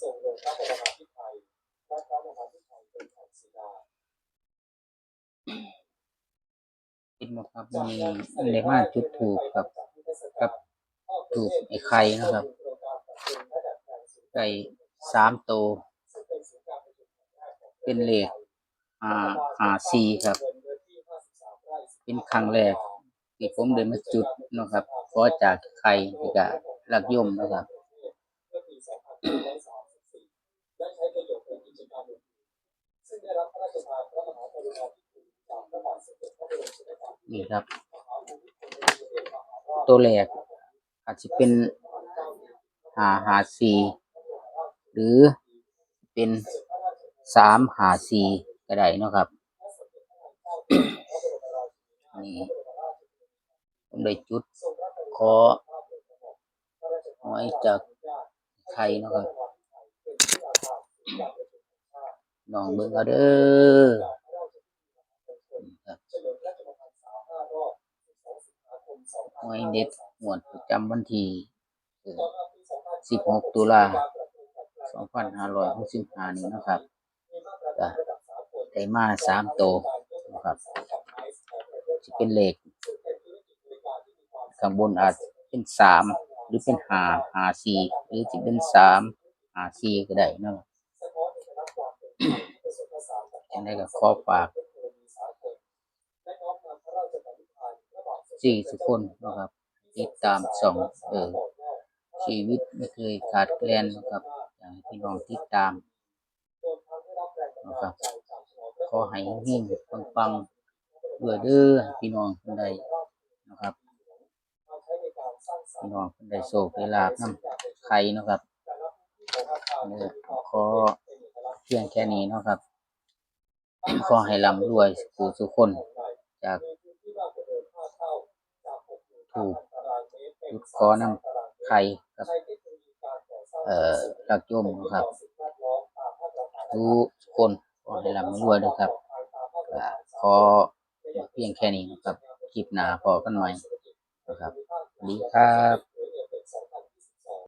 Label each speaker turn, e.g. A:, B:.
A: ทรงลงพระบรมพิไทยและพระบรมพิไทยเป็นแผ่นศิลา
B: คิดว่าครับมีเลขมาจุดถูกครับ กับถูกไอ้ไข่นะครับไก่สามโตวเป็นเลขอ่าหาซีครับ เป็นครั้งแรกที่ผมเดินมาจุดเนาะครับขอจากไข่ที่กะลักย่อมนะครับ
A: นี่ครับ
B: ตัวแรกอาจจะเป็นหาหาสีหรือเป็นสามหาสี่ก็ได้นะครับนี่ผมได้จุดขอหอยจากไทยนะครับ ลองเบิ่งเอาเด้อนี่ครับ
A: เฉลิมพระชนมพรรษา5รอบ12สิงหาคม
B: หวยเด็ดงวดประจำวันที่
A: 2534
B: 16 ตุลา2565นี้เนาะครับก็ได้มาสามโตวนะครับจะเป็นเลขข้างบนอาจเป็นสามหรือเป็นหาหาสี่หรือจะเป็นสามหาสี่ก็ได้เนาะ ยังได้ก็ขอฝากสี่ทุกคนนะครับ ติดตามส่องเออชีวิตไม่เคยขาดแคลนนะครับอยากให้พี่น้องติดตามนะครับขอให้เฮงๆปังๆด้วยเด้อพี่น้องคนใดนะครับพี่น้องคนใดโศกเวลาบน้ำใครนะครับเนี่ยขอเพียงแค่นี้นะครับ ขอให้ร่ำรวยสู่สุคน จากถูกจุดขอนำไข่กับ เอ่อรักโยมนะครับทุกคนขอให้ร่ำรวยด้วยครับขอเพียงแค่นี้นะครับคลิปหน้าพอกันใหม่นะครับสวัสดีครับ